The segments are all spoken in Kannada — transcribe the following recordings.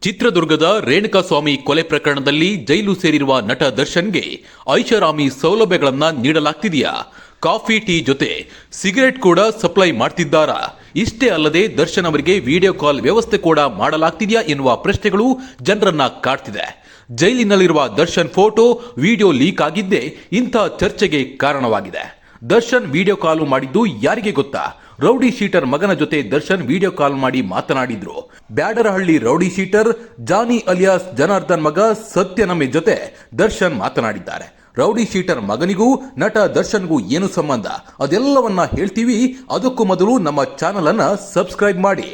ಚಿತ್ರದುರ್ಗದ ರೇಣುಕಾಸ್ವಾಮಿ ಕೊಲೆ ಪ್ರಕರಣದಲ್ಲಿ ಜೈಲು ಸೇರಿರುವ ನಟ ದರ್ಶನ್ಗೆ ಐಷಾರಾಮಿ ಸೌಲಭ್ಯಗಳನ್ನ ನೀಡಲಾಗ್ತಿದೆಯಾ? ಕಾಫಿ, ಟೀ ಜೊತೆ ಸಿಗರೆಟ್ ಕೂಡ ಸಪ್ಲೈ ಮಾಡ್ತಿದ್ದಾರಾ? ಇಷ್ಟೇ ಅಲ್ಲದೆ ದರ್ಶನ್ ಅವರಿಗೆ ವಿಡಿಯೋ ಕಾಲ್ ವ್ಯವಸ್ಥೆ ಕೂಡ ಮಾಡಲಾಗ್ತಿದೆಯಾ ಎನ್ನುವ ಪ್ರಶ್ನೆಗಳು ಜನರನ್ನ ಕಾಡ್ತಿದೆ. ಜೈಲಿನಲ್ಲಿರುವ ದರ್ಶನ್ ಫೋಟೋ, ವಿಡಿಯೋ ಲೀಕ್ ಆಗಿದ್ದೇ ಇಂಥ ಚರ್ಚೆಗೆ ಕಾರಣವಾಗಿದೆ. ದರ್ಶನ್ ವಿಡಿಯೋ ಕಾಲ್ ಮಾಡಿದ್ದು ಯಾರಿಗೆ ಗೊತ್ತಾ? ರೌಡಿ ಶೀಟರ್ ಮಗನ ಜೊತೆ ದರ್ಶನ್ ವಿಡಿಯೋ ಕಾಲ್ ಮಾಡಿ ಮಾತನಾಡಿದ್ರು. Byadarahalli rowdy sheeter Johnny alias Janardhan ಮಗ ಸತ್ಯನಮೆ ಜೊತೆ ದರ್ಶನ್ ಮಾತನಾಡಿದ್ದಾರೆ. ರೌಡಿ ಶೀಟರ್ ಮಗನಿಗೂ ನಟ ದರ್ಶನ್ಗೂ ಏನು ಸಂಬಂಧ? ಅದೆಲ್ಲವನ್ನ ಹೇಳ್ತೀವಿ. ಅದಕ್ಕೂ ಮೊದಲು ನಮ್ಮ ಚಾನಲ್ ಅನ್ನ ಸಬ್ಸ್ಕ್ರೈಬ್ ಮಾಡಿ.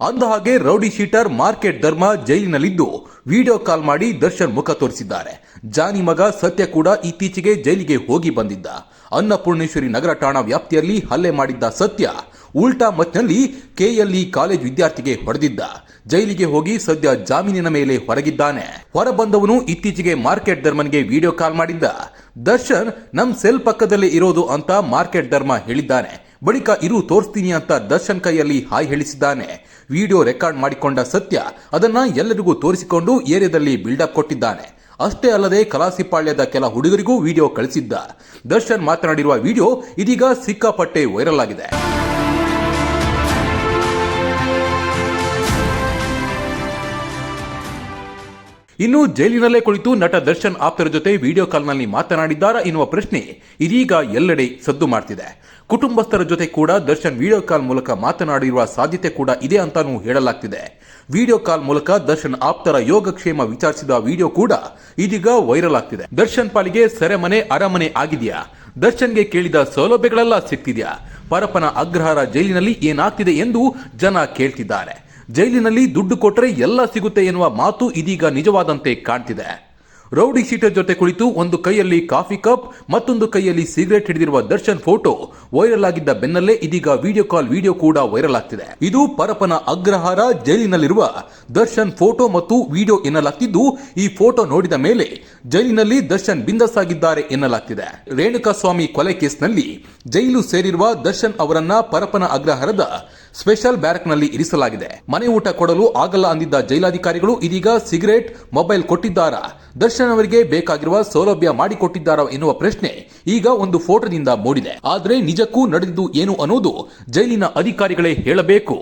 ಅಂದಹಾಗೆ, ರೌಡಿ ಶೀಟರ್ ಮಾರ್ಕೆಟ್ ಧರ್ಮ ಜೈಲಿನಲ್ಲಿದ್ದು, ವಿಡಿಯೋ ಕಾಲ್ ಮಾಡಿ ದರ್ಶನ್ ಮುಖ ತೋರಿಸಿದ್ದಾರೆ. ಜಾನಿ ಮಗ ಸತ್ಯ ಕೂಡ ಇತ್ತೀಚೆಗೆ ಜೈಲಿಗೆ ಹೋಗಿ ಬಂದಿದ್ದ. ಅನ್ನಪೂರ್ಣೇಶ್ವರಿ ನಗರ ಠಾಣಾ ವ್ಯಾಪ್ತಿಯಲ್ಲಿ ಹಲ್ಲೆ ಮಾಡಿದ್ದ ಸತ್ಯ ಉಲ್ಟಾ ಮತ್ನಲ್ಲಿ ಕೆಎಲ್ಇ ಕಾಲೇಜ್ ವಿದ್ಯಾರ್ಥಿಗೆ ಹೊಡೆದಿದ್ದ. ಜೈಲಿಗೆ ಹೋಗಿ ಸದ್ಯ ಜಾಮೀನಿನ ಮೇಲೆ ಹೊರಗಿದ್ದಾನೆ. ಹೊರಬಂದವನು ಇತ್ತೀಚೆಗೆ ಮಾರ್ಕೆಟ್ ಧರ್ಮನ್ಗೆ ವಿಡಿಯೋ ಕಾಲ್ ಮಾಡಿದ್ದ. ದರ್ಶನ್, ನಮ್ ಸೆಲ್ ಪಕ್ಕದಲ್ಲಿ ಇರೋದು ಅಂತ ಮಾರ್ಕೆಟ್ ಧರ್ಮ ಹೇಳಿದ್ದಾನೆ. ಬಳಿಕ ಇರು ತೋರಿಸ್ತೀನಿ ಅಂತ ದರ್ಶನ್ ಕೈಯಲ್ಲಿ ಹಾಯ್ ಹೇಳಿಸಿದ್ದಾನೆ. ವಿಡಿಯೋ ರೆಕಾರ್ಡ್ ಮಾಡಿಕೊಂಡ ಸತ್ಯ ಅದನ್ನ ಎಲ್ಲರಿಗೂ ತೋರಿಸಿಕೊಂಡು ಏರಿಯಾದಲ್ಲಿ ಬಿಲ್ಡಪ್ ಕೊಟ್ಟಿದ್ದಾನೆ. ಅಷ್ಟೇ ಅಲ್ಲದೆ ಕಲಾಸಿಪಾಳ್ಯದ ಕೆಲ ಹುಡುಗರಿಗೂ ವಿಡಿಯೋ ಕಳಿಸಿದ್ದ. ದರ್ಶನ್ ಮಾತನಾಡಿರುವ ವಿಡಿಯೋ ಇದೀಗ ಸಿಕ್ಕಾಪಟ್ಟೆ ವೈರಲ್ ಆಗಿದೆ. ಇನ್ನು ಜೈಲಿನಲ್ಲೇ ಕುಳಿತು ನಟ ದರ್ಶನ್ ಆಪ್ತರ ಜೊತೆ ವಿಡಿಯೋ ಕಾಲ್ನಲ್ಲಿ ಮಾತನಾಡಿದ್ದಾರಾ ಎನ್ನುವ ಪ್ರಶ್ನೆ ಇದೀಗ ಎಲ್ಲೆಡೆ ಸದ್ದು ಮಾಡ್ತಿದೆ. ಕುಟುಂಬಸ್ಥರ ಜೊತೆ ಕೂಡ ದರ್ಶನ್ ವಿಡಿಯೋ ಕಾಲ್ ಮೂಲಕ ಮಾತನಾಡಿರುವ ಸಾಧ್ಯತೆ ಕೂಡ ಇದೆ ಅಂತಾನೂ ಹೇಳಲಾಗ್ತಿದೆ. ವಿಡಿಯೋ ಕಾಲ್ ಮೂಲಕ ದರ್ಶನ್ ಆಪ್ತರ ಯೋಗಕ್ಷೇಮ ವಿಚಾರಿಸಿದ ವಿಡಿಯೋ ಕೂಡ ಇದೀಗ ವೈರಲ್ ಆಗ್ತಿದೆ. ದರ್ಶನ್ ಪಾಲಿಗೆ ಸೆರೆಮನೆ, ಅರಮನೆ ಆಗಿದೆಯಾ? ದರ್ಶನ್ಗೆ ಕೇಳಿದ ಸೌಲಭ್ಯಗಳೆಲ್ಲ ಸಿಗ್ತಿದ್ಯಾ? ಪರಪನ ಅಗ್ರಹಾರ ಜೈಲಿನಲ್ಲಿ ಏನಾಗ್ತಿದೆ ಎಂದು ಜನ ಕೇಳ್ತಿದ್ದಾರೆ. ಜೈಲಿನಲ್ಲಿ ದುಡ್ಡು ಕೊಟ್ಟರೆ ಎಲ್ಲ ಸಿಗುತ್ತೆ ಎನ್ನುವ ಮಾತು ಇದೀಗ ನಿಜವಾದಂತೆ ಕಾಣ್ತಿದೆ. ರೌಡಿ ಶೀಟರ್ ಜೊತೆ ಕುಳಿತು ಒಂದು ಕೈಯಲ್ಲಿ ಕಾಫಿ ಕಪ್, ಮತ್ತೊಂದು ಕೈಯಲ್ಲಿ ಸಿಗರೇಟ್ ಹಿಡಿದಿರುವ ದರ್ಶನ್ ಫೋಟೋ ವೈರಲ್ ಆಗಿದ್ದ ಬೆನ್ನಲ್ಲೇ ಇದೀಗ ವಿಡಿಯೋ ಕಾಲ್ ವಿಡಿಯೋ ಕೂಡ ವೈರಲ್ ಆಗ್ತಿದೆ. ಇದು ಪರಪನ ಅಗ್ರಹಾರ ಜೈಲಿನಲ್ಲಿರುವ ದರ್ಶನ್ ಫೋಟೋ ಮತ್ತು ವಿಡಿಯೋ ಎನ್ನಲಾಗ್ತಿದ್ದು, ಈ ಫೋಟೋ ನೋಡಿದ ಮೇಲೆ ಜೈಲಿನಲ್ಲಿ ದರ್ಶನ್ ಬಿಂದಸ್ ಆಗಿದ್ದಾರೆ ಎನ್ನಲಾಗ್ತಿದೆ. ರೇಣುಕಾಸ್ವಾಮಿ ಕೊಲೆ ಕೇಸ್ನಲ್ಲಿ ಜೈಲು ಸೇರಿರುವ ದರ್ಶನ್ ಅವರನ್ನ ಪರಪನ ಅಗ್ರಹಾರದ ಸ್ಪೆಷಲ್ ಬ್ಯಾರಕ್ನಲ್ಲಿ ಇರಿಸಲಾಗಿದೆ. ಮನೆ ಊಟ ಕೊಡಲು ಆಗಲ್ಲ ಅಂದಿದ್ದ ಜೈಲಾಧಿಕಾರಿಗಳು ಇದೀಗ ಸಿಗರೇಟ್, ಮೊಬೈಲ್ ಕೊಟ್ಟಿದ್ದಾರಾ? ದರ್ಶನ್ ಅವರಿಗೆ ಬೇಕಾಗಿರುವ ಸೌಲಭ್ಯ ಮಾಡಿಕೊಟ್ಟಿದ್ದಾರಾ ಎನ್ನುವ ಪ್ರಶ್ನೆ ಈಗ ಒಂದು ಫೋಟೋದಿಂದ ಮೂಡಿದೆ. ಆದ್ರೆ ನಿಜಕ್ಕೂ ನಡೆದಿದ್ದು ಏನು ಅನ್ನೋದು ಜೈಲಿನ ಅಧಿಕಾರಿಗಳೇ ಹೇಳಬೇಕು.